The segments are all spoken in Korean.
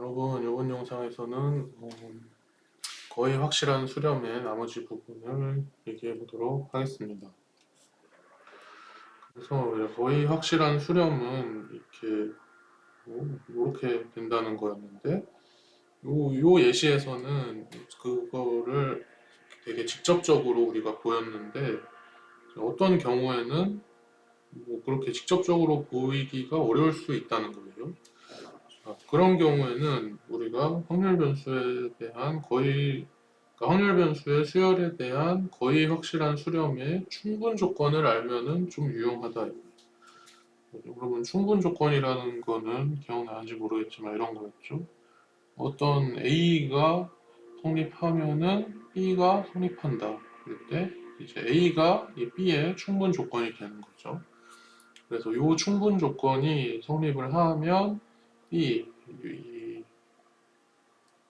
여러분, 이번 영상에서는 어, 거의 확실한 수렴의 나머지 부분을 얘기해 보도록 하겠습니다. 그래서 거의 확실한 수렴은 이렇게 뭐, 이렇게 된다는 거였는데 요, 요 예시에서는 그거를 되게 직접적으로 우리가 보였는데 어떤 경우에는 뭐 그렇게 직접적으로 보이기가 어려울 수 있다는 거예요. 자, 그런 경우에는 우리가 확률 변수에 대한 거의 그러니까 확률 변수의 수열에 대한 거의 확실한 수렴의 충분 조건을 알면은 좀 유용하다. 여러분 충분 조건이라는 거는 기억나는지 모르겠지만 이런 거였죠. 어떤 A가 성립하면은 B가 성립한다. 그때 이제 A가 이 B의 충분 조건이 되는 거죠. 그래서 이 충분 조건이 성립을 하면 이, 이,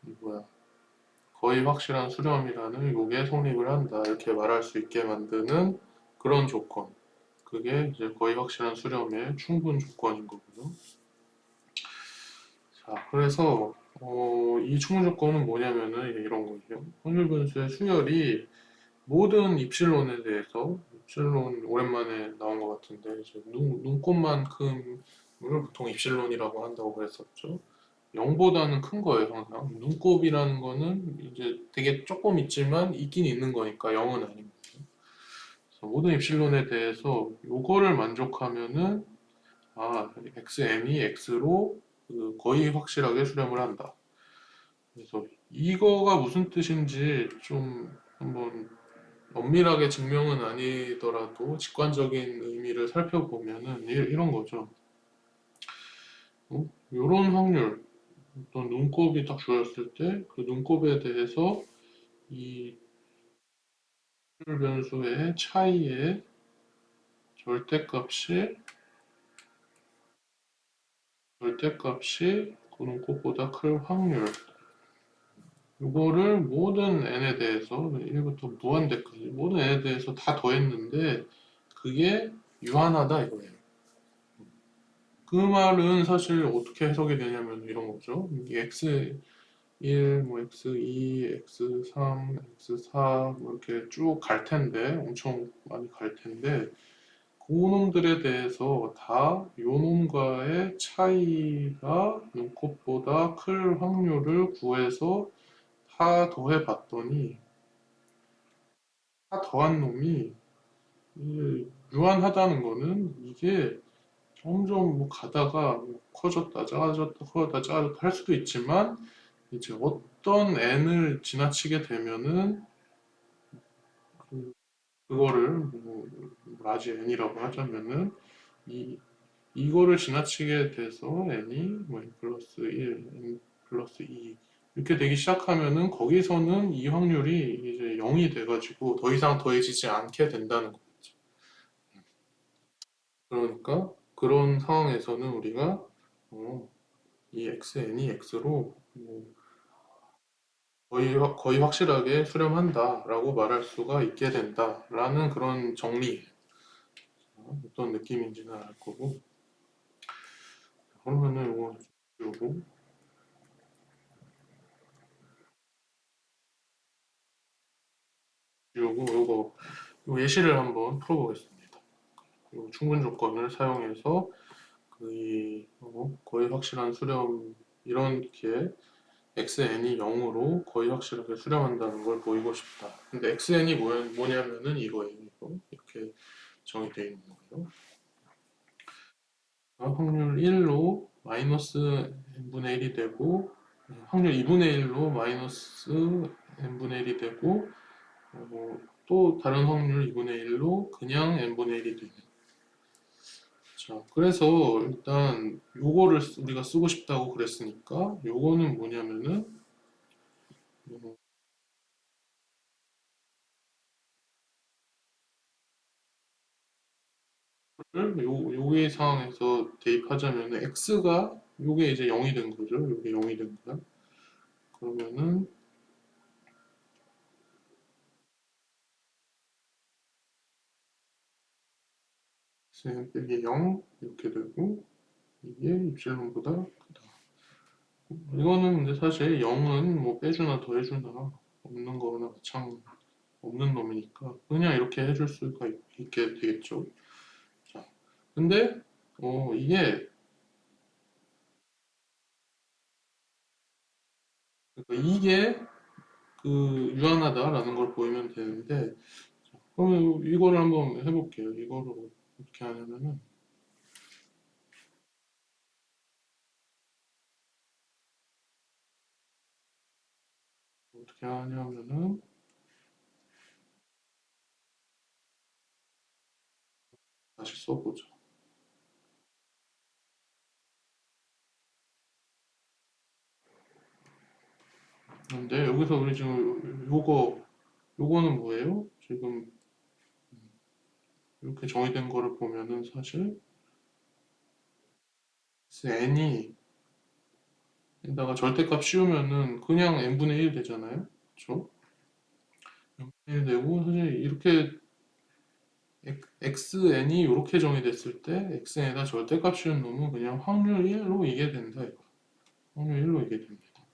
이 뭐야 거의 확실한 수렴이라는 요게 성립을 한다 이렇게 말할 수 있게 만드는 그런 조건 그게 이제 거의 확실한 수렴의 충분 조건인 거고요. 자 그래서 어, 이 충분 조건은 뭐냐면은 이런 거예요. 확률 분수의 수열이 모든 입실론에 대해서 입실론 오랜만에 나온 것 같은데 이제 눈, 눈꽃만큼 을 보통 입실론이라고 한다고 그랬었죠. 0보다는 큰 거예요 항상. 눈곱이라는 거는 이제 되게 조금 있지만 있긴 있는 거니까 0은 아닙니다. 모든 입실론에 대해서 요거를 만족하면은 아 xm이 x로 그 거의 확실하게 수렴을 한다. 그래서 이거가 무슨 뜻인지 좀 한번 엄밀하게 증명은 아니더라도 직관적인 의미를 살펴보면은 이- 이런 거죠. 어? 이런 확률, 어떤 눈곱이 딱 주어졌을 때 그 눈곱에 대해서 이 변수의 차이의 절대값이 절대값이 그 눈곱보다 클 확률 이거를 모든 n에 대해서 1부터 무한대까지 모든 n에 대해서 다 더했는데 그게 유한하다 이거예요. 그 말은 사실 어떻게 해석이 되냐면 이런 거죠. 이 x1, 뭐 x2, x3, x4 뭐 이렇게 쭉 갈 텐데 엄청 많이 갈 텐데 그 놈들에 대해서 다 요놈과의 차이가 눈곱보다 클 확률을 구해서 다 더해 봤더니 다 더한 놈이 유한하다는 거는 이게 점점 뭐 가다가 뭐 커졌다 작아졌다 커졌다 작아졌다 할 수도 있지만 이제 어떤 n을 지나치게 되면은 그, 그거를 뭐 라지 n이라고 하자면은 이 이거를 지나치게 돼서 n이 뭐 n 플러스 1, n 플러스 2 이렇게 되기 시작하면은 거기서는 이 확률이 이제 0이 돼가지고 더 이상 더해지지 않게 된다는 거죠. 그러니까 그런 상황에서는 우리가 어, 이 xn이 x로 뭐 거의, 확- 거의 확실하게 수렴한다라고 말할 수가 있게 된다라는 그런 정리 어떤 느낌인지는 알 거고 그러면은 이거 요거 요거 요거 요 예시를 한번 풀어보겠습니다. 요 충분 조건을 사용해서 그 어, 거의 확실한 수렴 이렇게 xn이 0으로 거의 확실하게 수렴한다는 걸 보이고 싶다. 근데 xn이 뭐야, 뭐냐면은 이거예요. 이거 이렇게 정의되어 있는 거예요. 어, 확률 1로 마이너스 n분의 1이 되고 확률 2분의 1로 마이너스 n분의 1이 되고 어, 또 다른 확률 2분의 1로 그냥 n분의 1이 되는 자 그래서 일단 요거를 쓰- 우리가 쓰고 싶다고 그랬으니까 요거는 뭐냐면은 요, 요의 상황에서 대입하자면 x가 요게 이제 0이 된 거죠. 요게 0이 된 거야. 그러면은 x는 빼기 0 이렇게 되고 이게 입실론보다 크다. 이거는 근데 사실 0은 뭐 빼주나 더해주나 없는 거나 마찬 없는 놈이니까 그냥 이렇게 해줄 수가 있, 있게 되겠죠. 자, 근데 어 이게 그러니까 이게 그 유한하다라는 걸 보이면 되는데 자, 그러면 이거를 한번 해볼게요. 이거를 어떻게 하냐면은 어떻게 하냐면은 다시 써보죠. 근데 여기서 우리 지금 요거 요거는 뭐예요? 지금 이렇게 정의된 거를 보면은 사실 n이 에다가 절대값 씌우면은 그냥 n분의 1 되잖아요. 그렇죠? n분의 1 되고 사실 이렇게 xn이 이렇게 정의됐을 때 xn에다 절대값 씌운 놈은 그냥 확률 1로 이게 된다 이거. 확률 1로 이게 됩니다.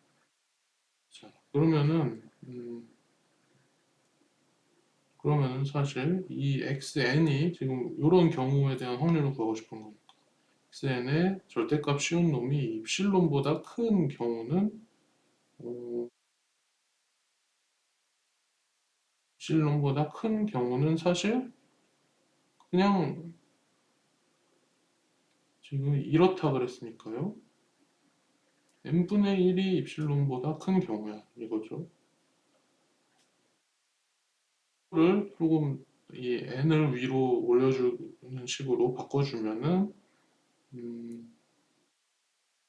자, 그러면은 음, 그러면은 사실 이 xn이 지금 이런 경우에 대한 확률을 구하고 싶은 거니까 xn의 절대값 씌운 놈이 입실론보다 큰 경우는 어, 입실론보다 큰 경우는 사실 그냥 지금 이렇다 그랬으니까요. n분의 1이 입실론보다 큰 경우야 이거죠. 를 조금 이 n을 위로 올려주는 식으로 바꿔주면은 음,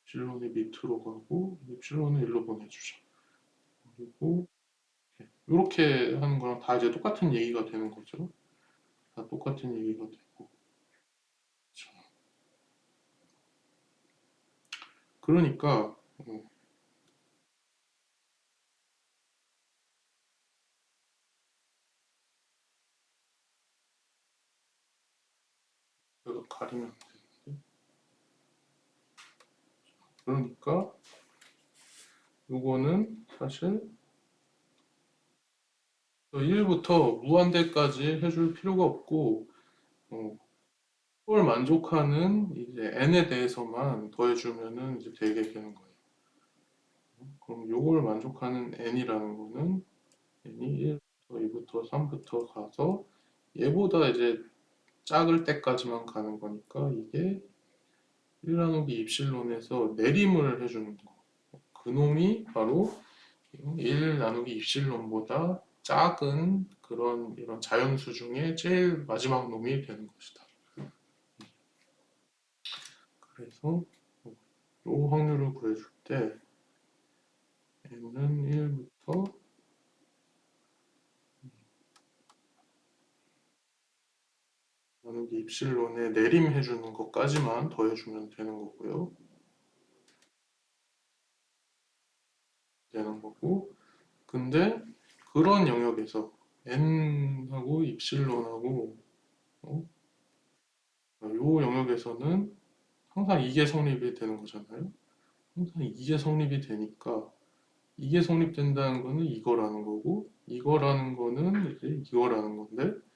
입실론이 밑으로 가고 입실론을 일로 보내주자. 그리고 이렇게 하는 거랑 다 이제 똑같은 얘기가 되는 거죠. 다 똑같은 얘기가 되고. 자. 그러니까 어, 가리면 안 되는데. 그러니까 요거는 사실 1부터 무한대까지 해줄 필요가 없고 어, 그걸 만족하는 이제 n에 대해서만 더해주면은 이제 되게 되는 거예요. 그럼 요걸 만족하는 n이라는 거는 n이 1부터 2부터 3부터 가서 얘보다 이제 작을 때까지만 가는 거니까 이게 1 나누기 입실론에서 내림을 해주는 거. 그 놈이 바로 1 나누기 입실론보다 작은 그런 이런 자연수 중에 제일 마지막 놈이 되는 것이다. 그래서 이 확률을 구해줄 때 n은 1부터 나누기 입실론에 내림해주는 것까지만 더해주면 되는 거고요. 되는 거고 근데 그런 영역에서 n하고 입실론하고 어? 요 영역에서는 항상 이게 성립이 되는 거잖아요. 항상 이게 성립이 되니까 이게 성립된다는 거는 이거라는 거고 이거라는 거는 이제 이거라는 건데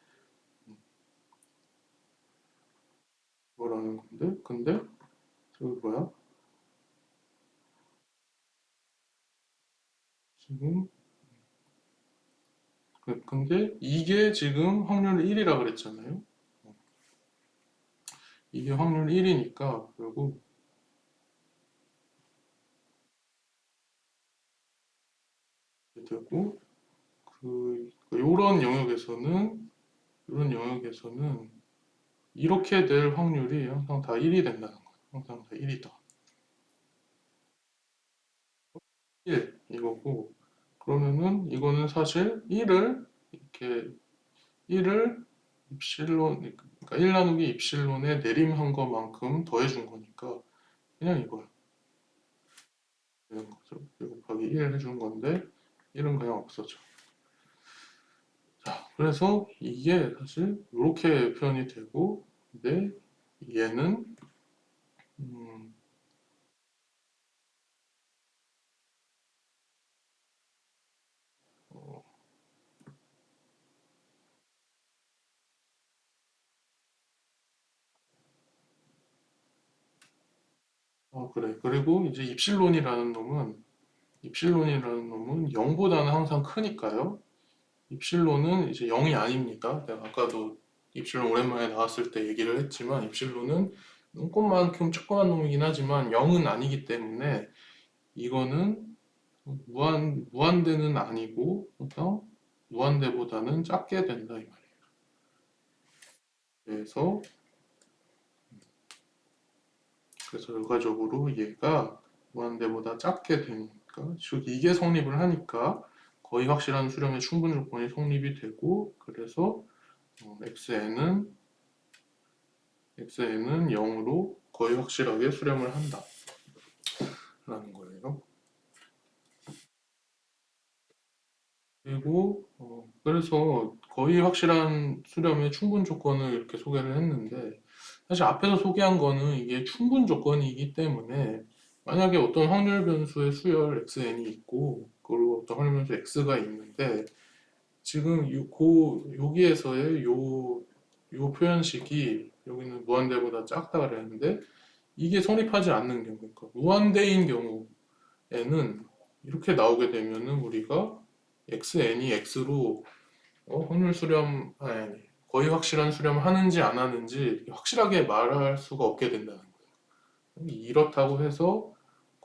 이거라는 건데 근데 저기 뭐야? 지금 그- 근데 이게 지금 확률 1이라 그랬잖아요. 이게 확률 1이니까 결국 되고 그 요런 영역에서는 이런 영역에서는 이렇게 될 확률이 항상 다 1이 된다는 거예요. 항상 다 1이다. 1 이거고 그러면은 이거는 사실 1을 이렇게 1을 입실론 그러니까 1 나누기 입실론에 내림한 것만큼 더해준 거니까 그냥 이거야. 되는 거죠. 1 곱하기 1 해준 건데 1은 그냥 없어져. 자, 그래서 이게 사실 이렇게 표현이 되고 근데 얘는 음, 어, 아, 그래. 그리고 이제 입실론이라는 놈은 입실론이라는 놈은 0보다는 항상 크니까요. 입실론은 이제 0이 아닙니다. 내가 아까도 입실론 오랜만에 나왔을 때 얘기를 했지만 입실론은 눈꽃만큼 조그만 놈이긴 하지만 0은 아니기 때문에 이거는 무한 무한대는 아니고 그래서 무한대보다는 작게 된다 이 말이에요. 그래서 그래서 결과적으로 얘가 무한대보다 작게 되니까 즉 이게 성립을 하니까 거의 확실한 수렴의 충분 조건이 성립이 되고 그래서 어, xn은 xn은 0으로 거의 확실하게 수렴을 한다 라는 거예요. 그리고 어, 그래서 거의 확실한 수렴의 충분 조건을 이렇게 소개를 했는데 사실 앞에서 소개한 거는 이게 충분 조건이기 때문에 만약에 어떤 확률 변수의 수열 xn이 있고 확률 변수 x가 있는데 지금 요, 고, 여기에서의 요, 요 표현식이 여기는 무한대보다 작다 그랬는데 이게 성립하지 않는 경우 그러니까 무한대인 경우에는 이렇게 나오게 되면은 우리가 xn이 x로 어, 확률 수렴 아니 거의 확실한 수렴을 하는지 안 하는지 확실하게 말할 수가 없게 된다는 거예요. 이렇다고 해서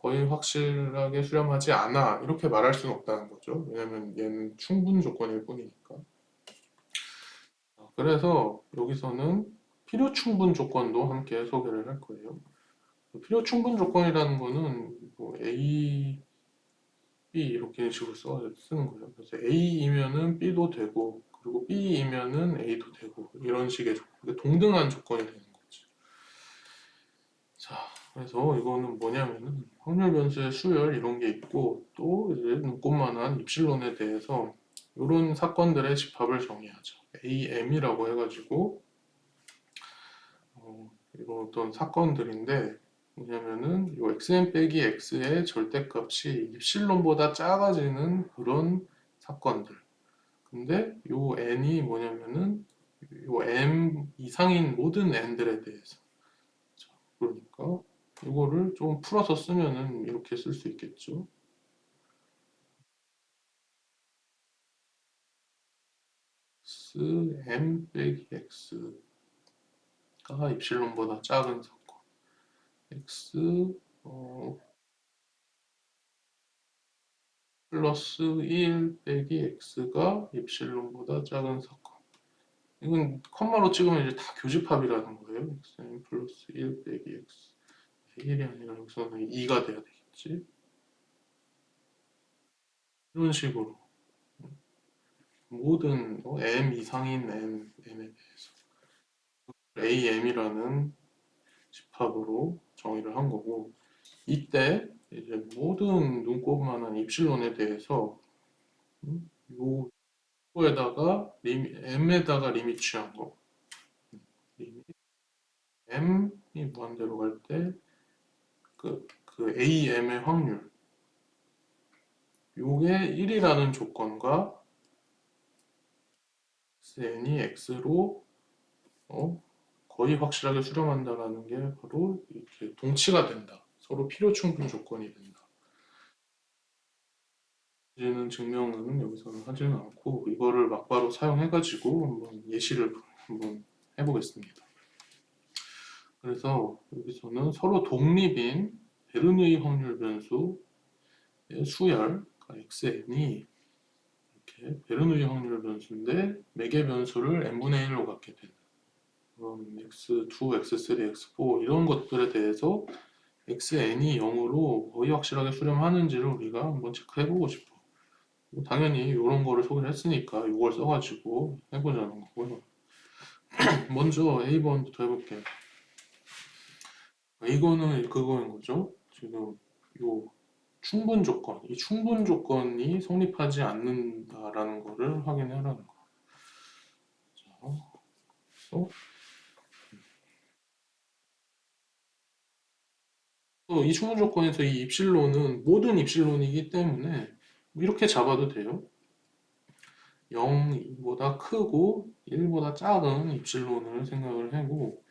거의 확실하게 수렴하지 않아 이렇게 말할 수는 없다는 거죠. 왜냐면 얘는 충분 조건일 뿐이니까. 그래서 여기서는 필요 충분 조건도 함께 소개를 할 거예요. 필요 충분 조건이라는 거는 뭐 A, B 이렇게 식으로 써, 쓰는 거예요. 그래서 A이면은 B도 되고 그리고 B이면은 A도 되고 이런 식의 조건, 동등한 조건이 되는. 자, 그래서 이거는 뭐냐면은 확률 변수의 수열 이런 게 있고 또 이제 눈꽃만한 입실론에 대해서 이런 사건들의 집합을 정의하죠. AM이라고 해가지고 어, 이런 어떤 사건들인데 뭐냐면은 요 xn 빼기 x의 절대값이 입실론보다 작아지는 그런 사건들. 근데 요 n이 뭐냐면은 요 m 이상인 모든 n들에 대해서. 자, 그러니까 이거를 좀 풀어서 쓰면은 이렇게 쓸 수 있겠죠. m 빼기 x가 입실론보다 작은 사건. x 어, 플러스 1 빼기 x가 입실론보다 작은 사건. 이건 컴마로 찍으면 이제 다 교집합이라는 거예요. xn 플러스 1 빼기 x. 1이 아니라 여기서는 2가 돼야 되겠지. 이런 식으로. 모든 뭐 m 이상인 n, n에 대해서. am이라는 집합으로 정의를 한 거고 이때 이제 모든 눈곱만한 입실론에 대해서 음, 요거에다가 m에다가 리밋 취한 거. 리밋. m이 무한대로 갈때 그, 그 am의 확률 요게 1이라는 조건과 xn이 x로 어, 거의 확실하게 수렴한다라는 게 바로 이렇게 동치가 된다. 서로 필요 충분 조건이 된다. 이제는 증명은 여기서는 하지는 않고 이거를 막바로 사용해가지고 한번 예시를 한번 해보겠습니다. 그래서 여기서는 서로 독립인 베르누이 확률 변수의 수열 xn이 이렇게 베르누이 확률 변수인데 매개 변수를 n분의 1로 갖게 되는 그런 x2, x3, x4 이런 것들에 대해서 xn이 0으로 거의 확실하게 수렴하는지를 우리가 한번 체크해 보고 싶어. 뭐 당연히 이런 거를 소개를 했으니까 이걸 써가지고 해보자는 거고요. 먼저 A번부터 해볼게요. 이거는 그거인 거죠. 지금 요 충분 조건, 이 충분 조건이 성립하지 않는다라는 거를 확인하라는 거. 자, 또 이 충분 조건에서 이 입실론은 모든 입실론이기 때문에 이렇게 잡아도 돼요. 0보다 크고 1보다 작은 입실론을 생각을 하고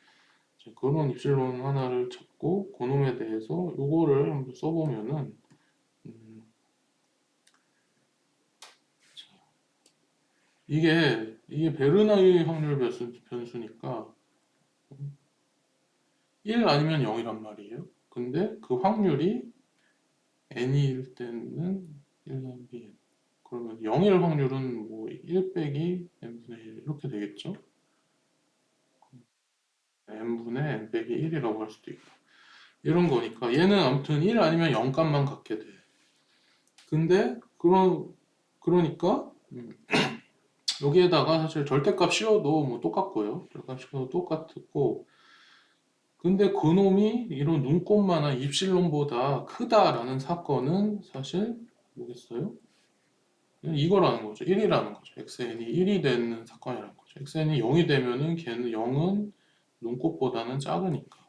그런 입실론 하나를 찾고 그놈에 대해서 요거를 한번 써보면은 음, 자, 이게 이게 베르나이 확률 변수, 변수니까 1 아니면 0이란 말이에요. 근데 그 확률이 n일 때는 1 나누기 n. 그러면 0일 확률은 뭐 1 빼기 n분의 1 이렇게 되겠죠? N분의 n 빼기 1이라고 할 수도 있고 이런 거니까 얘는 아무튼 1 아니면 0 값만 갖게 돼. 근데 그런 그러니까 음, 여기에다가 사실 절대값 씌워도 뭐 똑같고요. 절대값 씌워도 똑같고 근데 그놈이 이런 눈꽃만한 입실론보다 크다라는 사건은 사실 뭐겠어요? 이거라는 거죠. 1이라는 거죠. xn이 1이 되는 사건이라는 거죠. xn이 0이 되면은 걔는 0은 눈꽃보다는 작으니까.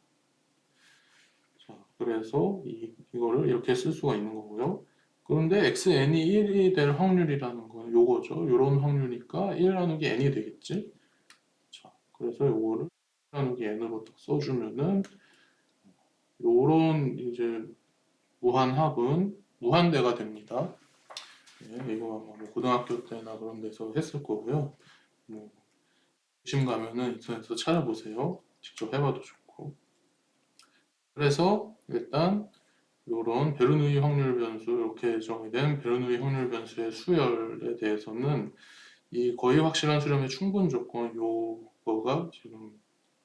자, 그래서 이, 이거를 이렇게 쓸 수가 있는 거고요. 그런데 xn이 1이 될 확률이라는 건 요거죠. 요런 확률이니까 1 나누기 n이 되겠지. 자, 그래서 요거를 1 나누기 n으로 딱 써주면은 요런 이제 무한합은 무한대가 됩니다. 네, 이거 뭐 고등학교 때나 그런 데서 했을 거고요. 뭐 관심 가면은 인터넷에서 찾아보세요. 직접 해봐도 좋고. 그래서 일단 이런 베르누이 확률 변수 이렇게 정의된 베르누이 확률 변수의 수열에 대해서는 이 거의 확실한 수렴의 충분 조건 요거가 지금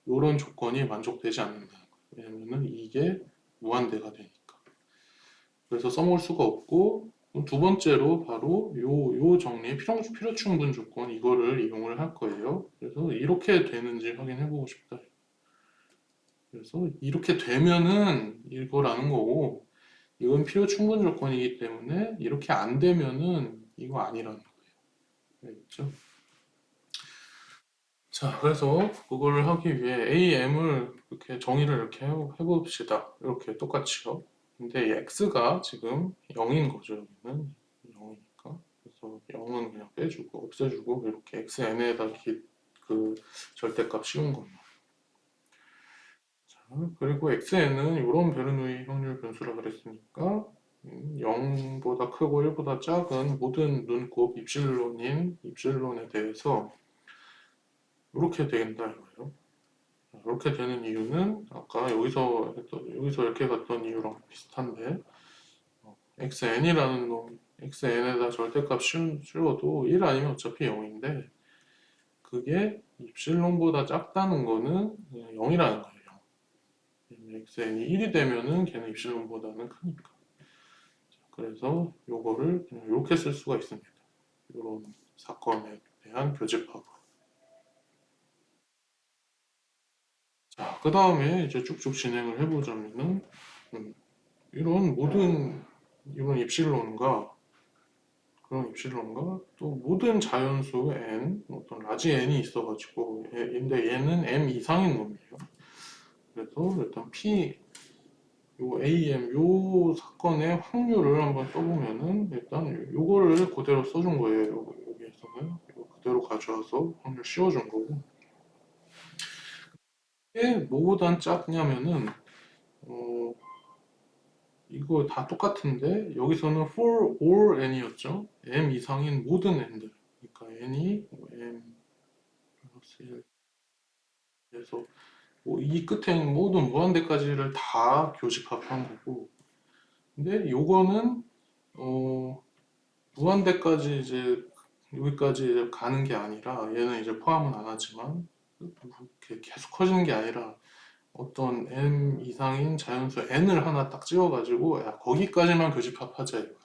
이런 조건이 만족되지 않는다. 왜냐면은 이게 무한대가 되니까. 그래서 써먹을 수가 없고 두 번째로 바로 요, 요 정리 필요, 필요 충분 조건 이거를 이용을 할 거예요. 그래서 이렇게 되는지 확인해 보고 싶다. 그래서 이렇게 되면은 이거라는 거고 이건 필요 충분 조건이기 때문에 이렇게 안 되면은 이거 아니라는 거예요. 알겠죠? 자, 그래서 그거를 하기 위해 AM을 이렇게 정의를 이렇게 해- 해봅시다. 이렇게 똑같이요. 근데 이 x가 지금 0인 거죠. 여기는 0이니까. 그래서 0은 그냥 빼주고 없애주고 이렇게 xn에다 기, 그 절대값 씌운. 자, 그리고 xn은 이런 베르누이 확률 변수라 그랬으니까 음, 0보다 크고 1보다 작은 모든 눈곱 입실론인 입실론에 대해서 이렇게 된다 이거예요. 이렇게 되는 이유는 아까 여기서 여기서 이렇게 갔던 이유랑 비슷한데 어, xn이라는 놈 xn에다 절대값 씌워도 1 아니면 어차피 0인데 그게 입실론보다 작다는 거는 0이라는 거예요. Xn이 1이 되면은 걔는 입실론보다는 크니까. 자, 그래서 요거를 그냥 이렇게 쓸 수가 있습니다. 이런 사건에 대한 교집합으로. 자, 그 다음에 이제 쭉쭉 진행을 해보자면은, 음, 이런 모든, 이런 입실론과, 그런 입실론과 또 모든 자연수 n, 어떤 라지 n이 있어가지고, 얘- 근데 얘는 m 이상인 놈이에요. 그래서 일단 p, 요 am, 요 사건의 확률을 한번 써보면은, 일단 요거를 그대로 써준 거예요. 요- 여기에서는. 이거 그대로 가져와서 확률 씌워준 거고. 이게 뭐보단 작냐면은 어 이거 다 똑같은데 여기서는 for all n이었죠. m 이상인 모든 n들. 그러니까 n이 뭐 m 플러스 1 그래서 뭐 이 끝에 있는 모든 무한대까지를 다 교집합한 거고. 근데 요거는 어 무한대까지 이제 여기까지 이제 가는 게 아니라 얘는 이제 포함은 안 하지만 이렇게 계속 커지는 게 아니라 어떤 m 이상인 자연수 n을 하나 딱 찍어가지고 야 거기까지만 교집합하자 이거.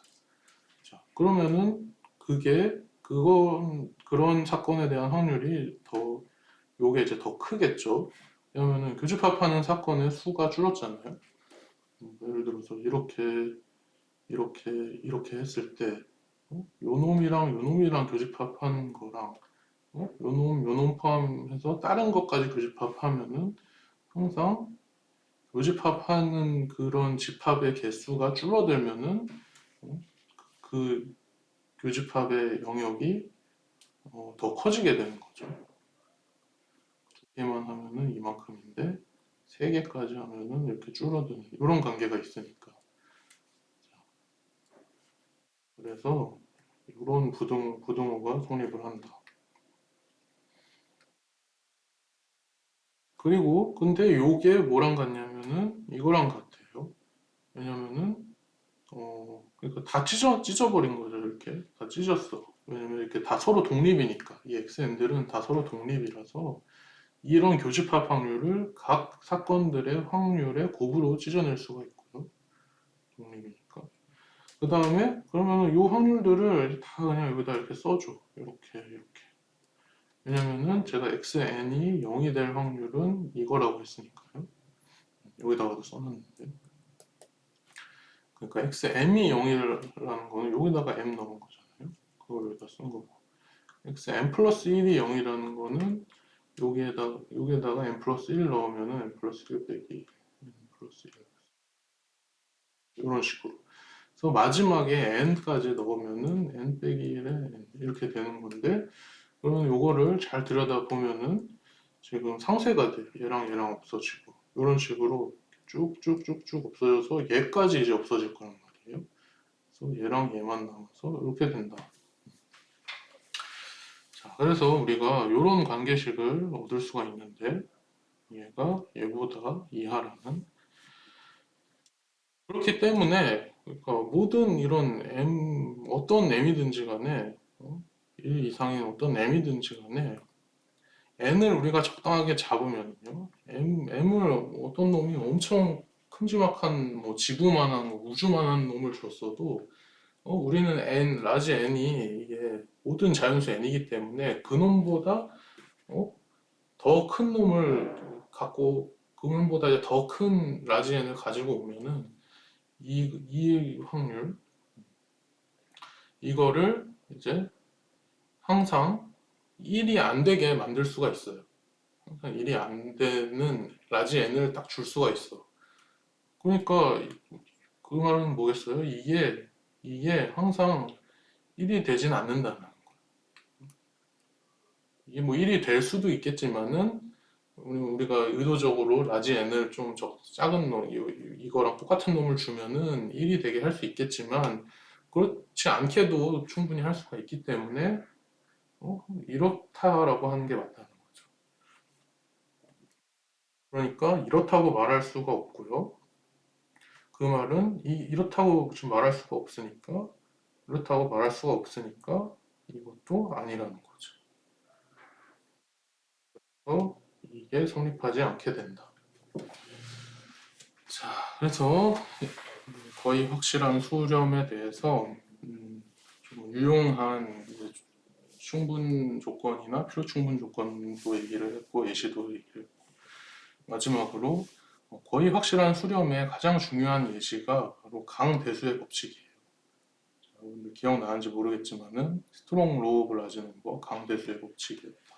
자 그러면은 그게 그건 그런 사건에 대한 확률이 더 요게 이제 더 크겠죠. 왜냐면은 교집합하는 사건의 수가 줄었잖아요. 음, 예를 들어서 이렇게 이렇게 이렇게 했을 때 어? 요 놈이랑 요 놈이랑 교집합한 거랑 어? 요놈 요놈 포함해서 다른 것까지 교집합하면은 항상 교집합하는 그런 집합의 개수가 줄어들면은 어, 그 교집합의 영역이 어, 더 커지게 되는 거죠. 두 개만 하면은 이만큼인데 3개까지 하면은 이렇게 줄어드는 이런 관계가 있으니까. 자, 그래서 이런 부등, 부등호가 성립을 한다. 그리고 근데 요게 뭐랑 같냐면은 이거랑 같아요. 왜냐면은 어 그러니까 다 찢어 찢어버린 거죠 이렇게 다 찢었어. 왜냐면 이렇게 다 서로 독립이니까 이 xn들은 다 서로 독립이라서 이런 교집합 확률을 각 사건들의 확률의 곱으로 찢어낼 수가 있고요. 독립이니까. 그 다음에 그러면 요 확률들을 다 그냥 여기다 이렇게 써줘. 이렇게 이렇게. 왜냐면은 제가 xn이 0이 될 확률은 이거라고 했으니까요. 여기다가도 써놨는데. 그러니까 xm이 0이라는 거는 여기다가 m 넣은 거잖아요. 그걸 여기다 쓴 거고. xm 플러스 1이 0이라는 거는 여기에다가 여기에다가 m 플러스 1 넣으면은 m 플러스 1 빼기 m 플러스 1 이런 식으로. 그래서 마지막에 n까지 넣으면은 n 빼기 1에 n 이렇게 되는 건데 그러면 요거를 잘 들여다 보면은 지금 상쇄가 돼. 얘랑 얘랑 없어지고 이런 식으로 쭉쭉쭉쭉 없어져서 얘까지 이제 없어질 거란 말이에요. 그래서 얘랑 얘만 남아서 이렇게 된다. 자, 그래서 우리가 이런 관계식을 얻을 수가 있는데 얘가 얘보다 이하라는 그렇기 때문에 그러니까 모든 이런 m 어떤 m이든지 간에 어? 1 이상의 어떤 m이든지 간에 n을 우리가 적당하게 잡으면요 m, m을 어떤 놈이 엄청 큼지막한 뭐 지구만한 뭐 우주만한 놈을 줬어도 어, 우리는 n 라지 n이 이게 모든 자연수 n이기 때문에 그 놈보다 어? 더 큰 놈을 갖고 그 놈보다 더 큰 라지 n을 가지고 오면은 이, 이 확률 이거를 이제 항상 1이 안 되게 만들 수가 있어요. 항상 1이 안 되는 라지 n을 딱 줄 수가 있어. 그러니까 그 말은 뭐겠어요? 이게 이게 항상 1이 되진 않는다는 거예요. 이게 뭐 1이 될 수도 있겠지만은 우리- 우리가 의도적으로 라지 n을 좀 적- 작은 놈 이- 이거랑 똑같은 놈을 주면은 1이 되게 할 수 있겠지만 그렇지 않게도 충분히 할 수가 있기 때문에 어? 이렇다라고 하는 게 맞다는 거죠. 그러니까 이렇다고 말할 수가 없고요. 그 말은 이, 이렇다고 지금 말할 수가 없으니까 이렇다고 말할 수가 없으니까 이것도 아니라는 거죠. 그래서 이게 성립하지 않게 된다. 자, 그래서 거의 확실한 수렴에 대해서 음, 좀 유용한 충분 조건이나 필요 충분 조건도 얘기를 했고 예시도 얘기를 했고 마지막으로 어, 거의 확실한 수렴의 가장 중요한 예시가 바로 강대수의 법칙이에요. 자, 여러분들 기억나는지 모르겠지만은 스트롱 로우 라지 넘버 강대수의 법칙이었다.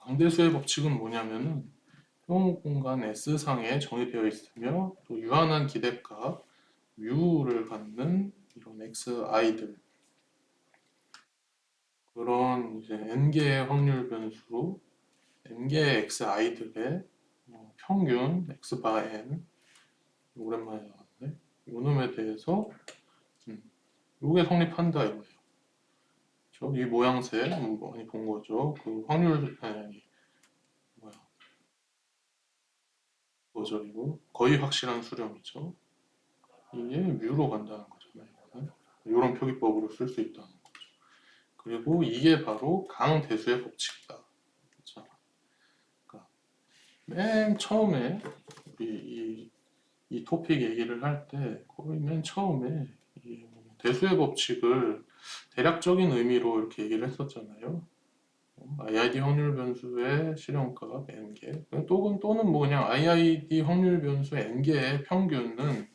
강대수의 법칙은 뭐냐면은 표 공간 S상에 정의되어 있으며 또 유한한 기대값 U를 갖는 이런 XI들 그런 이제 n개의 확률 변수 n개의 xi들의 어, 평균 x 바 n. 오랜만에 나왔네. 요 놈에 대해서 음, 요게 성립한다 이거예요. 저이 모양새 뭐 많이 본 거죠. 그 확률 아니 뭐야. 뭐죠 이거? 거의 확실한 수렴이죠. 이게 뮤로 간다는 거잖아요 이런 표기법으로 쓸 수 있다는 거죠. 그리고 이게 바로 강대수의 법칙이다. 맨 처음에 이, 이, 이 토픽 얘기를 할 때 거의 맨 처음에 이 대수의 법칙을 대략적인 의미로 이렇게 얘기를 했었잖아요. IID 확률 변수의 실현값 n개 또는 또는 뭐 그냥 IID 확률 변수 n개의 평균은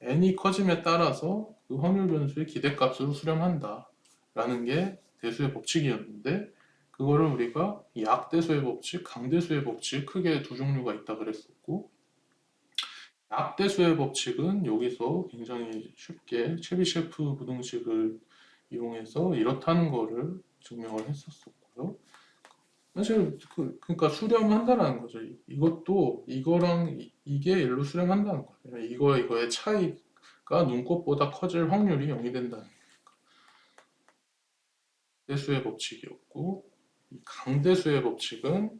n이 커짐에 따라서 그 확률 변수의 기대값으로 수렴한다. 라는 게 대수의 법칙이었는데 그거를 우리가 약대수의 법칙, 강대수의 법칙 크게 두 종류가 있다 그랬었고 약대수의 법칙은 여기서 굉장히 쉽게 체비셰프 부등식을 이용해서 이렇다는 거를 증명을 했었었고요. 사실 그, 그러니까 수렴한다라는 거죠. 이- 이것도 이거랑 이, 이게 일로 수렴한다는 거예요. 이거 이거의 차이가 눈꽃보다 커질 확률이 0이 된다는 거예요. 대수의 법칙이었고 이 강대수의 법칙은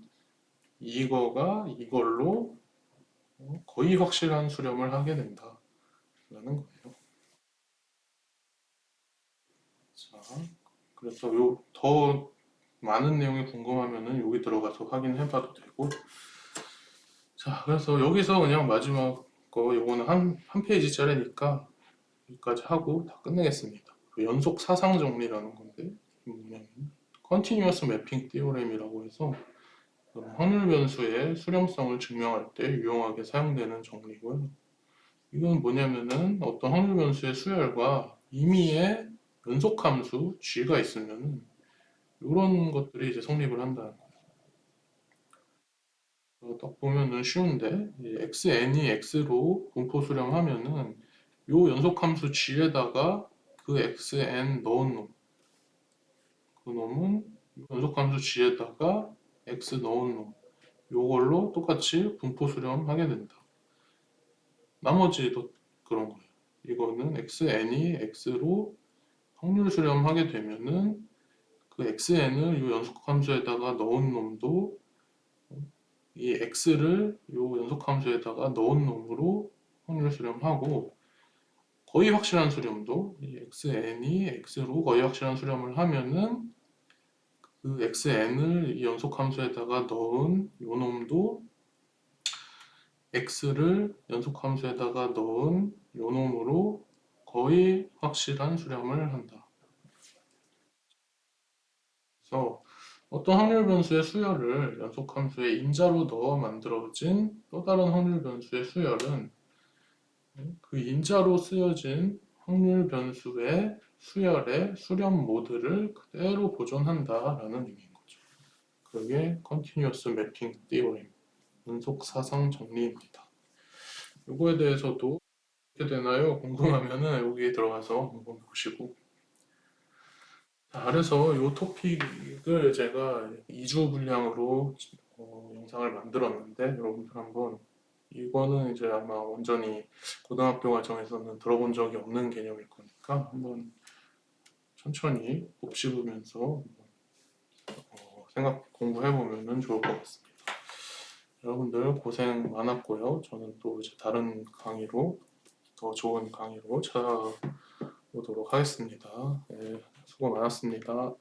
이거가 이걸로 어, 거의 확실한 수렴을 하게 된다 라는 거예요. 자, 그래서 요 더 많은 내용이 궁금하면은 여기 들어가서 확인해 봐도 되고. 자, 그래서 여기서 그냥 마지막 거 요거는 한, 한 페이지짜리니까 여기까지 하고 다 끝내겠습니다. 그 연속 사상 정리라는 건데 뭐냐면 컨티뉴어스 매핑 티오렘이라고 해서 그 확률 변수의 수렴성을 증명할 때 유용하게 사용되는 정리고요. 이건 뭐냐면은 어떤 확률 변수의 수열과 임의의 연속 함수 g가 있으면은 이런 것들이 이제 성립을 한다는 거예요. 어, 딱 보면은 쉬운데 이 xn이 x로 분포 수렴하면은 요 연속 함수 g에다가 그 xn 넣은 놈, 그 놈은 연속 함수 g에다가 x 넣은 놈, 요걸로 똑같이 분포 수렴하게 된다. 나머지도 그런 거예요. 이거는 xn이 x로 확률 수렴하게 되면은 그 xn을 이 연속 함수에다가 넣은 놈도 이 x를 이 연속 함수에다가 넣은 놈으로 확률 수렴하고 거의 확실한 수렴도 이 xn이 x로 거의 확실한 수렴을 하면은 그 xn을 이 연속 함수에다가 넣은 요 놈도 x를 연속 함수에다가 넣은 요 놈으로 거의 확실한 수렴을 한다. 그래서 어떤 확률 변수의 수열을 연속 함수의 인자로 넣어 만들어진 또 다른 확률 변수의 수열은 그 인자로 쓰여진 확률 변수의 수열의 수렴 모드를 그대로 보존한다라는 의미인 거죠. 그게 Continuous Mapping Theorem, 연속 사상 정리입니다. 이거에 대해서도 어떻게 되나요? 궁금하면은 여기 들어가서 한번 보시고 자, 그래서 이 토픽을 제가 2주 분량으로 어, 영상을 만들었는데 여러분들 한번 이거는 이제 아마 완전히 고등학교 과정에서는 들어본 적이 없는 개념일 거니까 한번 천천히 곱씹으면서 어, 생각 공부해 보면은 좋을 것 같습니다. 여러분들 고생 많았고요. 저는 또 이제 다른 강의로 더 좋은 강의로 찾아오도록 하겠습니다. 네, 수고 많았습니다.